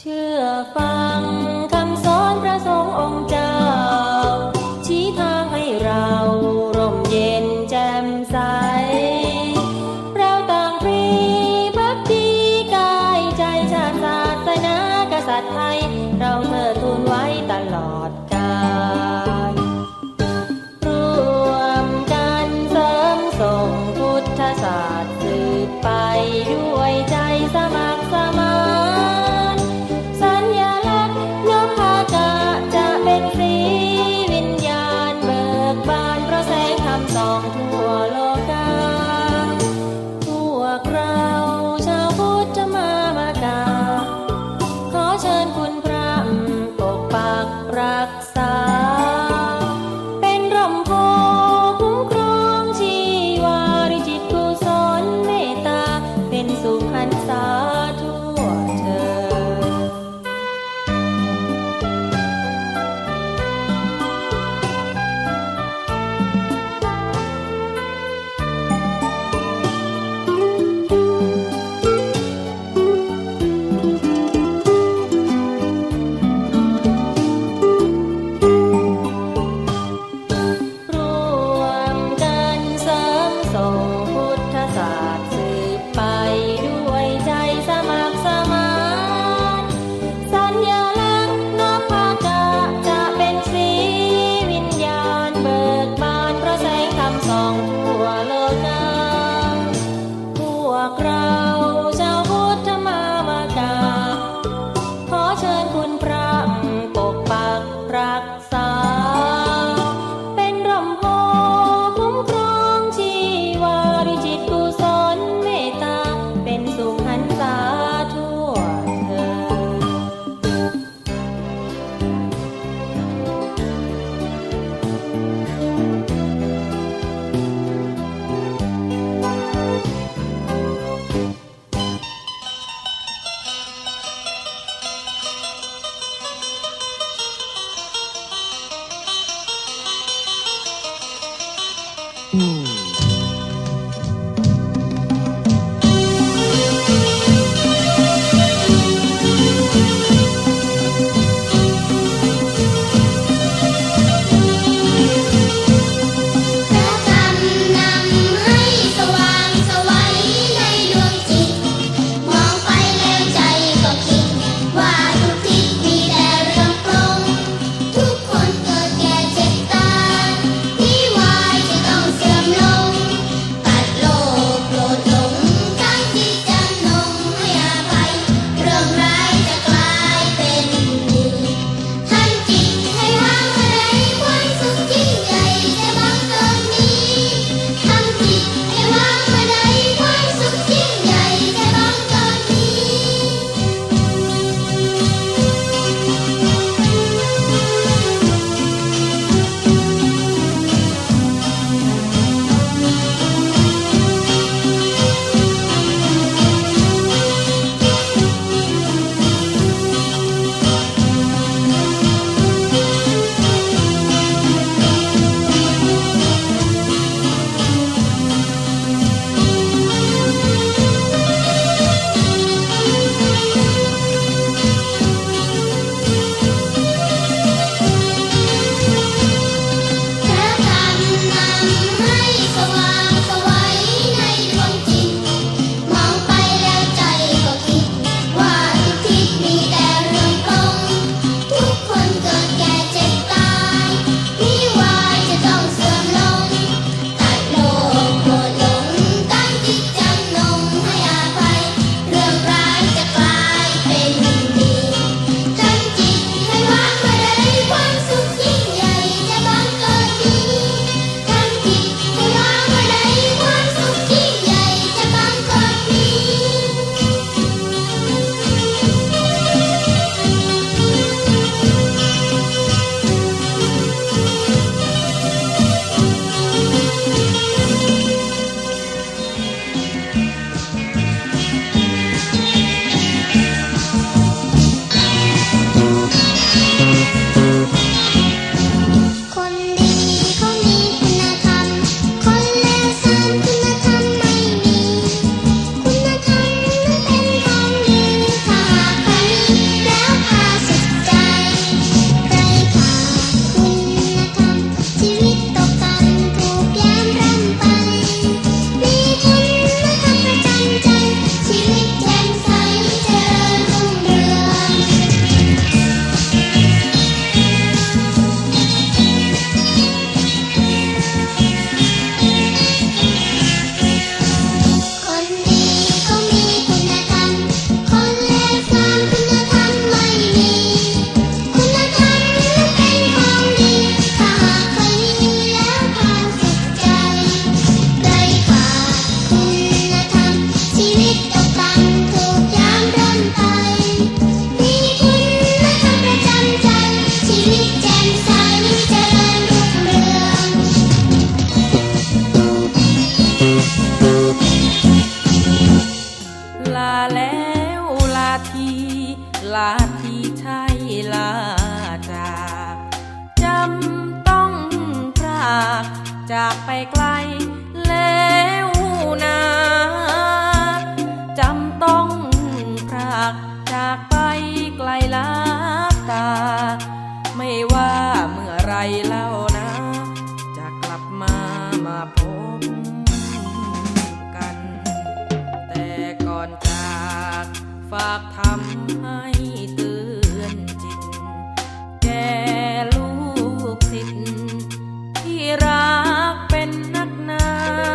เชื่อฟังคำสอนพระสงฆ์องค์เจ้า ชี้ทางให้เราร่มเย็นแจ่มใส เราต่างพรีพัดีกายใจชาติศาสนากษัตริย์ไทย เราเธอทุนไว้ตลอดกาล พ ลาที่ใช่ลาจากจำต้องพรากจากไปไกลแล้วนาจำต้องพรากจากไปไกลลาตา ไม่ว่าเมื่อไรแล้วนะ จะกลับมามาพบกัน แต่ก่อนจากฝากทำ